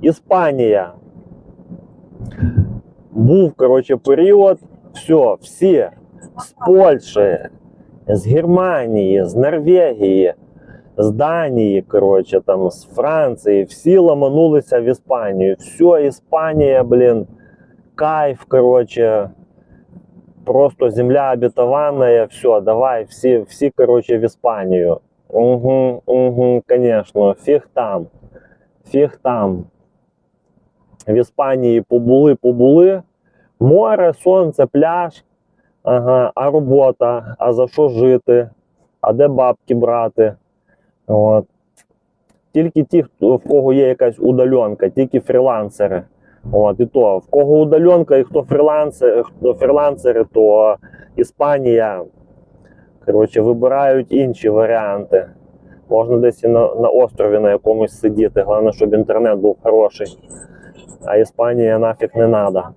Іспанія. Був, коротше, період, все, всі з Польщі, з Германії, з Норвегії, з Данії, коротше, там, з Франції, всі ламанулися в Іспанію. Все, Іспанія, блін, кайф, коротше, просто земля обетованная, все, давай, всі, всі, коротше, в Іспанію. Угу, угу, конечно, фіг там, фіг там. В Іспанії побули, побули. Море, сонце, пляж. Ага, а робота, а за що жити? А де бабки брати? От. Тільки ті, в кого є якась удаленка, тільки фрілансери. От, і то, в кого удаленка і хто фрілансери, хто фрілансери, то Іспанія. Коротше, вибирають інші варіанти. Можна десь і на, на острові на якомусь сидіти. Головне, щоб інтернет був хороший. А Іспанія нафіг не треба.